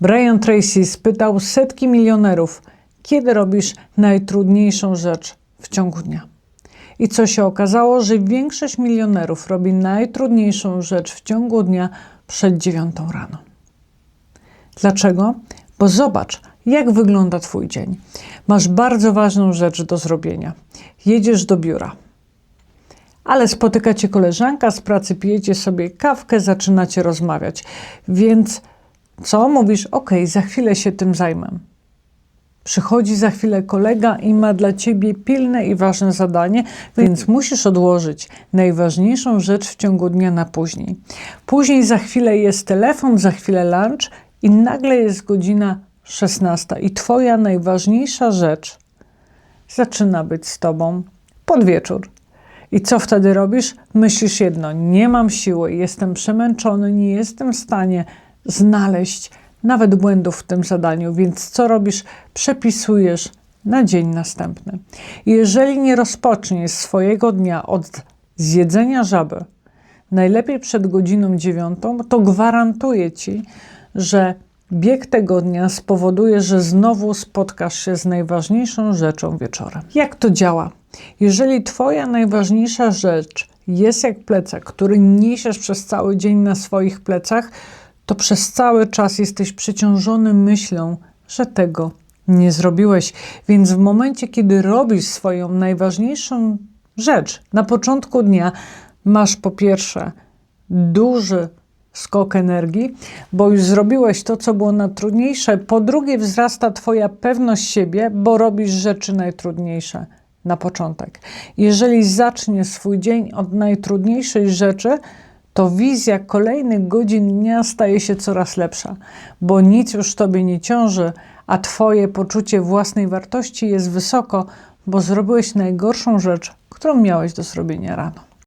Brian Tracy spytał setki milionerów, kiedy robisz najtrudniejszą rzecz w ciągu dnia. I co się okazało, że większość milionerów robi najtrudniejszą rzecz w ciągu dnia przed dziewiątą rano. Dlaczego? Bo zobacz, jak wygląda Twój dzień. Masz bardzo ważną rzecz do zrobienia. Jedziesz do biura, ale spotyka Cię koleżanka z pracy, pijecie sobie kawkę, zaczynacie rozmawiać. Więc co? Mówisz, ok, za chwilę się tym zajmę. Przychodzi za chwilę kolega i ma dla ciebie pilne i ważne zadanie, więc musisz odłożyć najważniejszą rzecz w ciągu dnia na później. Później za chwilę jest telefon, za chwilę lunch i nagle jest godzina 16 i twoja najważniejsza rzecz zaczyna być z tobą pod wieczór. I co wtedy robisz? Myślisz jedno: nie mam siły, jestem przemęczony, nie jestem w stanie znaleźć nawet błędów w tym zadaniu, więc co robisz? Przepisujesz na dzień następny. Jeżeli nie rozpoczniesz swojego dnia od zjedzenia żaby, najlepiej przed godziną dziewiątą, to gwarantuję ci, że bieg tego dnia spowoduje, że znowu spotkasz się z najważniejszą rzeczą wieczorem. Jak to działa? Jeżeli Twoja najważniejsza rzecz jest jak plecak, który niesiesz przez cały dzień na swoich plecach, to przez cały czas jesteś przeciążony myślą, że tego nie zrobiłeś. Więc w momencie, kiedy robisz swoją najważniejszą rzecz na początku dnia, masz po pierwsze duży skok energii, bo już zrobiłeś to, co było najtrudniejsze. Po drugie, wzrasta Twoja pewność siebie, bo robisz rzeczy najtrudniejsze na początek. Jeżeli zaczniesz swój dzień od najtrudniejszej rzeczy, to wizja kolejnych godzin dnia staje się coraz lepsza, bo nic już Tobie nie ciąży, a Twoje poczucie własnej wartości jest wysoko, bo zrobiłeś najgorszą rzecz, którą miałeś do zrobienia rano.